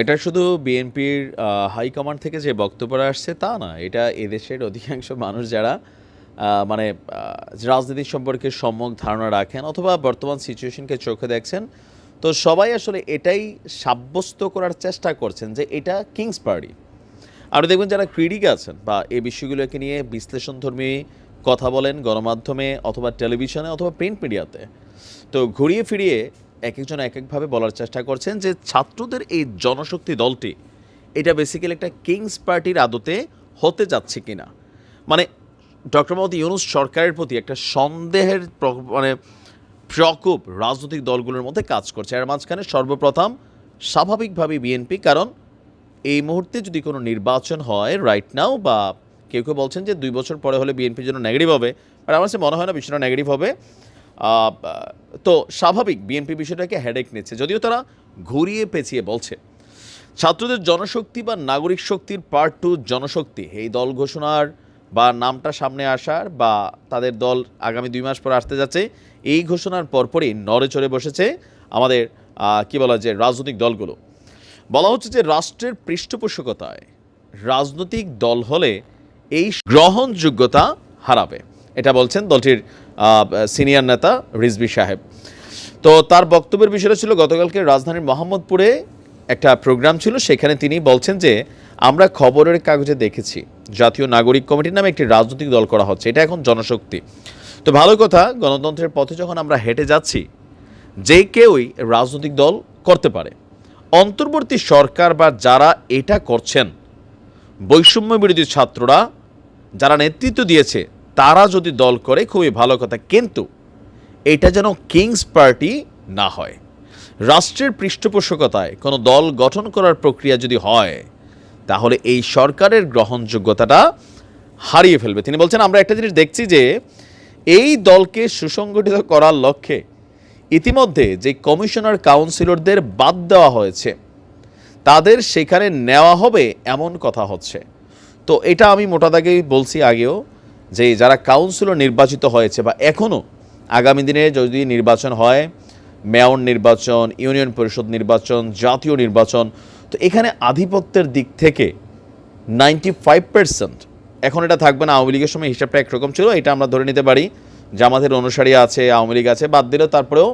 এটা শুধু বিএনপির হাইকমান্ড থেকে যে বক্তব্যটা আসছে তা না, এটা এদেশের অধিকাংশ মানুষ যারা মানে রাজনীতি সম্পর্কে সম্যক ধারণা রাখেন অথবা বর্তমান সিচুয়েশনকে চোখে দেখছেন, তো সবাই আসলে এটাই সাব্যস্ত করার চেষ্টা করছেন যে এটা কিংস পার্টি আপনি দেখবেন যারা ক্রিটিক আছেন বা এই বিষয়গুলোকে নিয়ে বিশ্লেষণধর্মী কথা বলেন গণমাধ্যমে অথবা টেলিভিশনে অথবা প্রিন্ট মিডিয়াতে তো ঘুরিয়ে ফিরিয়ে এক একজন এক একভাবে বলার চেষ্টা করছেন যে ছাত্রদের এই জনশক্তি দলটি, এটা বেসিক্যালি একটা কিংস পার্টির আদতে হতে যাচ্ছে কিনা। মানে ডক্টর মোহাম্মদ ইউনুস সরকারের প্রতি একটা সন্দেহের মানে প্রকোপ রাজনৈতিক দলগুলোর মধ্যে কাজ করছে। এর মাঝখানে সর্বপ্রথম স্বাভাবিকভাবে বিএনপি কারণ এই মুহূর্তে যদি কোনো নির্বাচন হয় রাইট নাও বা কেউ কেউ বলছেন যে দুই বছর পরে হলে বিএনপির জন্য নেগেটিভ হবে, আর আমার কাছে মনে হয় না বিষয়টা নেগেটিভ হবে। তো স্বাভাবিক বিএনপি বিষয়টাকে হেডেক নিচ্ছে। যদিও তারা ঘুরিয়ে পেঁচিয়ে বলছে। ছাত্রদের জনশক্তি বা নাগরিক শক্তির পার্ট টু জনশক্তি, এই দল ঘোষণার বা নামটা সামনে আসার বা তাদের দল আগামী দুই মাস পর আসতে যাচ্ছে, এই ঘোষণার পরপরই নড়ে চড়ে বসেছে আমাদের কি বলা যে রাজনৈতিক দলগুলো। বলা হচ্ছে যে রাষ্ট্রের পৃষ্ঠপোষকতায় রাজনৈতিক দল হলে এই গ্রহণযোগ্যতা হারাবে। এটা বলছেন দলটির সিনিয়র নেতা রিজবি সাহেব। তো তার বক্তব্যের বিষয়টা ছিল, গতকালকে রাজধানীর মোহাম্মদপুরে একটা প্রোগ্রাম ছিল, সেখানে তিনি বলছেন যে, আমরা খবরের কাগজে দেখেছি, জাতীয় নাগরিক কমিটির নামে একটি রাজনৈতিক দল করা হচ্ছে, এটা এখন জনশক্তি। তো ভালো কথা, গণতন্ত্রের পথে যখন আমরা হেঁটে যাচ্ছি, যে কেউই রাজনৈতিক দল করতে পারে। অন্তর্বর্তী সরকার বা যারা এটা করছেন বৈষম্য বিরোধী ছাত্ররা, যারা নেতৃত্ব দিয়েছে তারা যদি দল করে, খুবই ভালো কথা। কিন্তু এটা যেন কিংস পার্টি না হয়। রাষ্ট্রের পৃষ্ঠপোষকতায় কোনো দল গঠন করার প্রক্রিয়া যদি হয়, তাহলে এই সরকারের গ্রহণযোগ্যতাটা হারিয়ে ফেলবে। তিনি বলছেন, আমরা একটা জিনিস দেখছি যে এই দলকে সুসংগঠিত করার লক্ষ্যে ইতিমধ্যে যে কমিশনার কাউন্সিলরদের বাদ দেওয়া হয়েছে, তাদের সেখানে নেওয়া হবে এমন কথা হচ্ছে। তো এটা আমি মোটা দাগেই বলছি আগেও যে যারা কাউন্সিলর নির্বাচিত হয়েছে বা এখনও আগামী দিনে যদি নির্বাচন হয়, মেয়র নির্বাচন, ইউনিয়ন পরিষদ নির্বাচন, জাতীয় নির্বাচন, তো এখানে আধিপত্যের দিক থেকে নাইনটি ফাইভ পার্সেন্ট এখন এটা থাকবে না। আওয়ামী লীগের সময় হিসাবটা একরকম ছিল, এটা আমরা ধরে নিতে পারি। জামাতের অনুসারী আছে, আওয়ামী লীগ আছে, বাদ দিলেও তারপরেও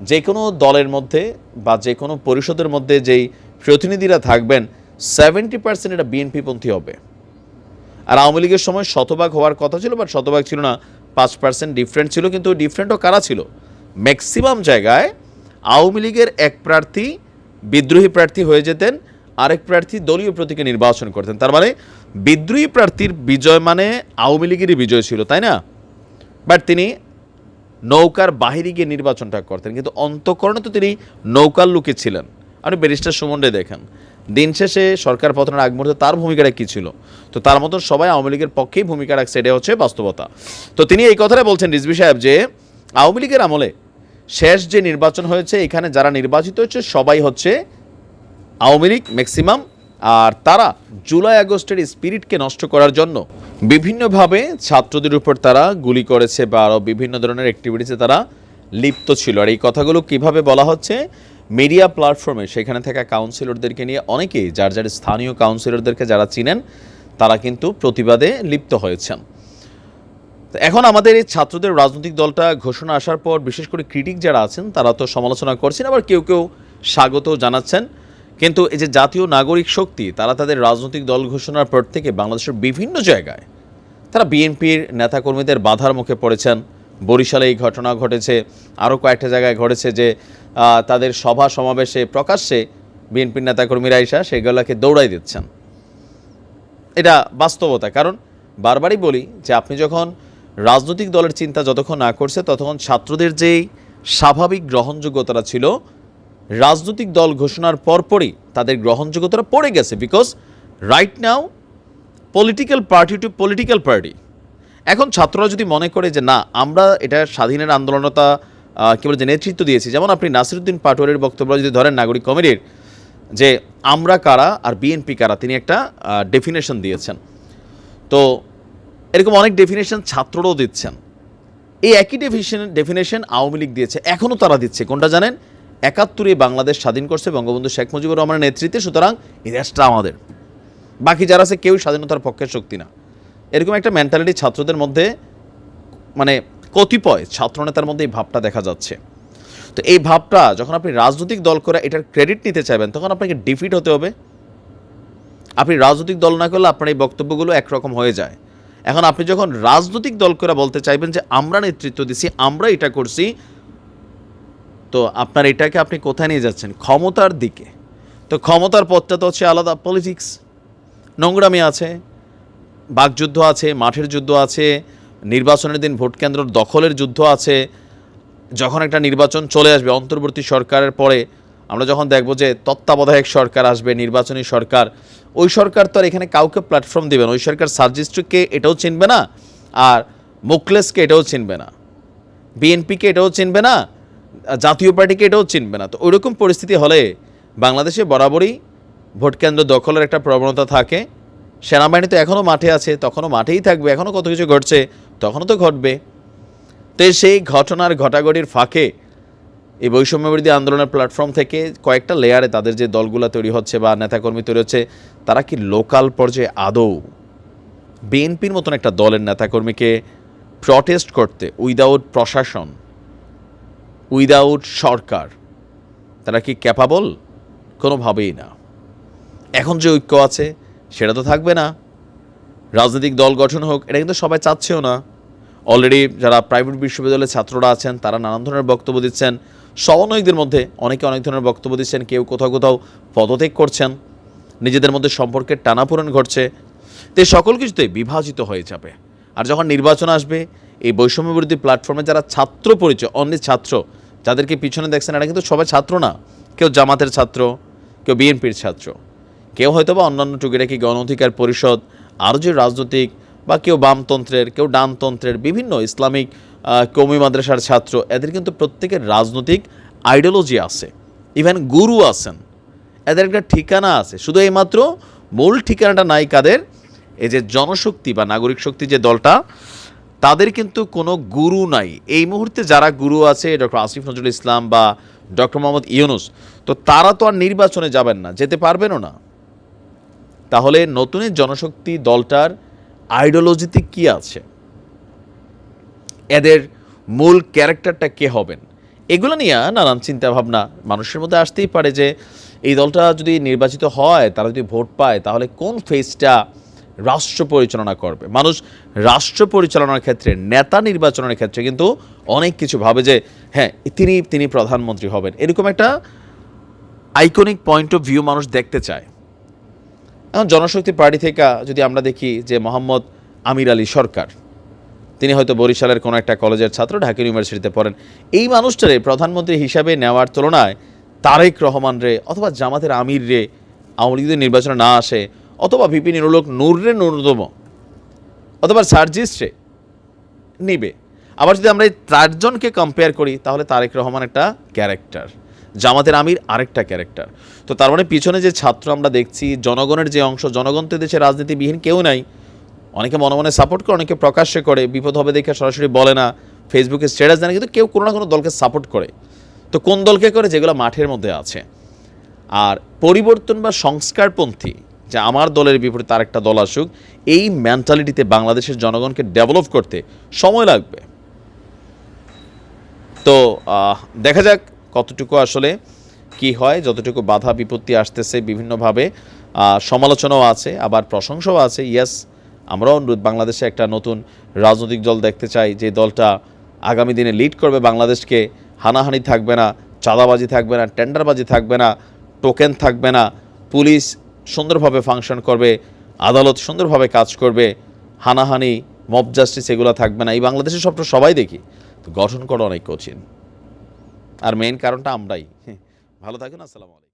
যে কোনো দলের মধ্যে বা যে কোনো পরিষদের মধ্যে যেই প্রতিনিধিরা থাকবেন সেভেন্টি পার্সেন্ট এটা বিএনপিপন্থী হবে। আর আওয়ামী লীগের সময় শতভাগ হওয়ার কথা ছিল বাট শতভাগ ছিল না। পাঁচ পার্সেন্ট ডিফারেন্ট ছিল, কিন্তু ডিফারেন্টও কারা ছিল? ম্যাক্সিমাম জায়গায় আওয়ামী লীগের এক প্রার্থী বিদ্রোহী প্রার্থী হয়ে যেতেন, আরেক প্রার্থী দলীয় প্রতীকে নির্বাচন করতেন। তার মানে বিদ্রোহী প্রার্থীর বিজয় মানে আওয়ামী লীগেরই বিজয় ছিল, তাই না? বাট তিনি নৌকার বাহিরে গিয়ে নির্বাচনটা করতেন, কিন্তু অন্তঃকরণে তো তিনি নৌকার লুকে ছিলেন। আপনি ব্যারিস্টার সুমন্ডে দেখেন। দিন শেষে সরকার পতনের আগ মুহূর্তে তার ভূমিকাটা কী ছিল? তো তার মতন সবাই আওয়ামী লীগের পক্ষেই ভূমিকা রাখছে এটা হচ্ছে বাস্তবতা। তো তিনি এই কথাটা বলছেন রিজভি সাহেব যে, আওয়ামী লীগের আমলে শেষ যে নির্বাচন হয়েছে, এখানে যারা নির্বাচিত হচ্ছে সবাই হচ্ছে আওয়ামী লীগ ম্যাক্সিমাম আর তারা জুলাই আগস্টের স্পিরিটকে নষ্ট করার জন্য বিভিন্নভাবে ছাত্রদের উপর তারা গুলি করেছে বা আরও বিভিন্ন ধরনের অ্যাক্টিভিটিসে তারা লিপ্ত ছিল। আর এই কথাগুলো কীভাবে বলা হচ্ছে? মিডিয়া প্ল্যাটফর্মে সেখানে থাকা কাউন্সিলরদেরকে নিয়ে অনেকেই, যার যার স্থানীয় কাউন্সিলরদেরকে যারা চিনেন, তারা কিন্তু প্রতিবাদে লিপ্ত হয়েছেন। এখন আমাদের এই ছাত্রদের রাজনৈতিক দলটা ঘোষণা আসার পর, বিশেষ করে ক্রিটিক যারা আছেন, তারা তো সমালোচনা করছেন, আবার কেউ কেউ স্বাগত জানাচ্ছেন। কিন্তু এই যে জাতীয় নাগরিক শক্তি, তারা তাদের রাজনৈতিক দল ঘোষণার পর থেকে বাংলাদেশের বিভিন্ন জায়গায়, তারা বিএনপির নেতাকর্মীদের বাধার মুখে পড়েছেন। বরিশালে এই ঘটনা ঘটেছে। আরও কয়েকটা জায়গায় ঘটেছে যে তাদের সভা সমাবেশে প্রকাশ্যে বিএনপির নেতাকর্মীরা এসা সেগুলোকে দৌড়াই দিচ্ছেন। এটা বাস্তবতা। কারণ বারবারই বলি যে, আপনি যখন রাজনৈতিক দলের চিন্তা যতক্ষণ না করছে, ততক্ষণ ছাত্রদের যেই স্বাভাবিক গ্রহণযোগ্যতাটা ছিল, রাজনৈতিক দল ঘোষণার পরপরই তাদের গ্রহণযোগ্যতাটা পড়ে গেছে। Because right now political party to political party এখন ছাত্ররা যদি মনে করে যে না আমরা এটা স্বাধীনের আন্দোলনতা আহ, কি বলে যে নেতৃত্ব দিয়েছি যেমন আপনি নাসিরুদ্দিন পাটোয়ারির বক্তব্য যদি ধরেন নাগরিক কমিটির যে আমরা কারা আর বিএনপি কারা তিনি একটা ডেফিনেশন দিয়েছেন। তো এরকম অনেক ডেফিনেশন ছাত্ররাও দিচ্ছেন। এই একই ডেফিনেশন ডেফিনেশন আওয়ামী লীগ দিয়েছে এখনও তারা দিচ্ছে। কোনটা জানেন? একাত্তরে বাংলাদেশ স্বাধীন করছে বঙ্গবন্ধু শেখ মুজিবুর রহমানের নেতৃত্বে সুতরাং এই দেশটা আমাদের। বাকি যারা আছে কেউ স্বাধীনতার পক্ষের শক্তি না। এরকম একটা মেন্টালিটি ছাত্রদের মধ্যে মানে কতিপয় ছাত্রনেতার মধ্যে এই ভাবটা দেখা যাচ্ছে। তো এই ভাবটা যখন আপনি রাজনৈতিক দল করে এটার ক্রেডিট নিতে চাইবেন, তখন আপনাকে ডিফিট হতে হবে। আপনি রাজনৈতিক দল না করলে আপনার এই বক্তব্যগুলো একরকম হয়ে যায়। এখন আপনি যখন রাজনৈতিক দল করে বলতে চাইবেন যে, আমরা নেতৃত্ব দিছি, আমরা এটা করছি, তো আপনার এটাকে আপনি কোথায় নিয়ে যাচ্ছেন? ক্ষমতার দিকে। তো ক্ষমতার পথটা তো হচ্ছে আলাদা পলিটিক্স নোংরামি আছে। বাকযুদ্ধ আছে, মাঠের যুদ্ধ আছে, নির্বাচনের দিন ভোট কেন্দ্র দখলের যুদ্ধ আছে। যখন একটা নির্বাচন চলে আসবে, অন্তর্বর্তী সরকারের পরে আমরা যখন দেখব যে তত্ত্বাবধায়ক সরকার আসবে, নির্বাচনী সরকার, ওই সরকার তো আর এখানে কাউকে প্ল্যাটফর্ম দেবে না। ওই সরকার সার্জিস্ট্রিককে এটাও চিনবে না আর মুকলেসকে এটাও চিনবে না। বিএনপিকে এটাও চিনবে না, জাতীয় পার্টিকে এটাও চিনবে না। তো ওইরকম পরিস্থিতি হলে বাংলাদেশে বরাবরই ভোট কেন্দ্র দখলের একটা প্রবণতা থাকে। সেনাবাহিনী তো এখনও মাঠে আছে, তখনও মাঠেই থাকবে, এখনও কত কিছু ঘটছে, তখনও তো ঘটবে। তো সেই ঘটনার ঘটাঘটির ফাঁকে এই বৈষম্যবিরোধী আন্দোলনের প্ল্যাটফর্ম থেকে কয়েকটা লেয়ারে তাদের যে দলগুলো তৈরি হচ্ছে বা নেতাকর্মী তৈরি হচ্ছে, তারা কি লোকাল পর্যায়ে আদৌ বিএনপির মতন একটা দলের নেতাকর্মীকে প্রটেস্ট করতে উইদাউট প্রশাসন উইদাউট সরকার, তারা কি ক্যাপাবল কোনোভাবেই না। এখন যে ঐক্য আছে সেটা তো থাকবে না। রাজনৈতিক দল গঠন হোক, এটা কিন্তু সবাই চাচ্ছেও না। অলরেডি যারা প্রাইভেট বিশ্ববিদ্যালয়ের ছাত্ররা আছেন, তারা নানান ধরনের বক্তব্য দিচ্ছেন। সমন্বয়কদের মধ্যে অনেকে অনেক ধরনের বক্তব্য দিচ্ছেন, কেউ কোথাও কোথাও পদত্যাগ করছেন। নিজেদের মধ্যে সম্পর্কের টানাপোড়েন ঘটছে। তো সকল কিছুতেই বিভাজিত হয়ে যাবে। আর যখন নির্বাচন আসবে, এই বৈষম্য বিরোধী প্ল্যাটফর্মে যারা ছাত্র পরিচয় অনলি ছাত্র, যাদেরকে পিছনে দেখছেন, এরা কিন্তু সবাই ছাত্র না। কেউ জামাতের ছাত্র, কেউ বিএনপির ছাত্র। কেউ হয়তো বা অন্যান্য টুকিটাকি গণ অধিকার পরিষদ, আরও যে রাজনৈতিক বা কেউ বামতন্ত্রের, কেউ ডানতন্ত্রের বিভিন্ন ইসলামিক কৌমি মাদ্রাসার ছাত্র, এদের কিন্তু প্রত্যেকের রাজনৈতিক আইডিওলজি আছে। ইভেন গুরু আছেন। এদের একটা ঠিকানা আছে। শুধু এইমাত্র মূল ঠিকানাটা নাই কাদের? এই যে জনশক্তি বা নাগরিক শক্তি যে দলটা, তাদের কিন্তু কোনো গুরু নাই। এই মুহূর্তে যারা গুরু আছে ডক্টর আসিফ নজরুল ইসলাম বা ডক্টর মোহাম্মদ ইউনুস, তো তারা তো আর নির্বাচনে যাবেন না। যেতে পারবেনও না। তাহলে নতুন জনশক্তি দলটার আইডিওলজিতে কি আছে? এদের মূল ক্যারেক্টারটা কে হবেন? এগুলো নিয়ে নানান চিন্তা ভাবনা মানুষের মধ্যে আসতেই পারে যে, এই দলটা যদি নির্বাচিত হয়, তারা যদি ভোট পায়, তাহলে কোন ফেজটা রাষ্ট্র পরিচালনা করবে? মানুষ রাষ্ট্র পরিচালনার ক্ষেত্রে, নেতা নির্বাচনের ক্ষেত্রে কিন্তু অনেক কিছু ভাবে যে হ্যাঁ তিনি তিনি প্রধানমন্ত্রী হবেন। এরকম একটা আইকনিক পয়েন্ট অফ ভিউ মানুষ দেখতে চায়। এখন জনশক্তি পার্টি থেকে যদি আমরা দেখি যে মোহাম্মদ আমির আলী সরকার, তিনি হয়তো বরিশালের কোনো একটা কলেজের ছাত্র, ঢাকা ইউনিভার্সিটিতে পড়েন। এই মানুষটারে প্রধানমন্ত্রী হিসাবে নেওয়ার তুলনায় তারেক রহমান রে অথবা জামাতের আমির রে আওয়ামী লীগ নির্বাচনে না আসে, অথবা ভিপি নিরলোক নূর রে ন্যূনতম, অথবা সার্জিস রে নিবে। আবার যদি আমরা এই চারজনকে কম্পেয়ার করি, তাহলে তারেক রহমান একটা ক্যারেক্টার জামাতের আমির আরেকটা ক্যারেক্টার। তো তার মানে পিছনে যে ছাত্র আমরা দেখছি, জনগণের যে অংশ, জনগণ তো দেশে রাজনীতিবিহীন কেউ নাই। অনেকে মনে মনে সাপোর্ট করে, অনেকে প্রকাশ্যে করে, বিপদ হবে দেখে সরাসরি বলে না ফেসবুকে স্ট্যাটাস দেয় না, কিন্তু কেউ কোনো না কোনো দলকে সাপোর্ট করে। তো কোন দলকে করে? যেগুলো মাঠের মধ্যে আছে। আর পরিবর্তন বা সংস্কারপন্থী, যে আমার দলের বিপরীতে তার একটা দল আসুক, এই মেন্টালিটিতে বাংলাদেশের জনগণকে ডেভেলপ করতে সময় লাগবে। তো দেখা যাক কতটুকু আসলে কি হয়, যতটুকু বাধা বিপত্তি আসতেছে বিভিন্নভাবে সমালোচনাও আছে, আবার প্রশংসাও আছে। ইয়াস আমরাও বাংলাদেশে একটা নতুন রাজনৈতিক দল দেখতে চাই, যে দলটা আগামী দিনে লিড করবে। বাংলাদেশকে হানাহানি থাকবে না, চাঁদাবাজি থাকবে না, টেন্ডারবাজি থাকবে না, টোকেন থাকবে না, পুলিশ সুন্দরভাবে ফাংশন করবে, আদালত সুন্দরভাবে কাজ করবে, হানাহানি মব জাস্টিস এগুলো থাকবে না। এই বাংলাদেশের সবটা সবাই দেখি। তো গঠন করা অনেক কঠিন। আর মেইন কারণটা আমরাই। ভালো থাকুন আসসালামু আলাইকুম।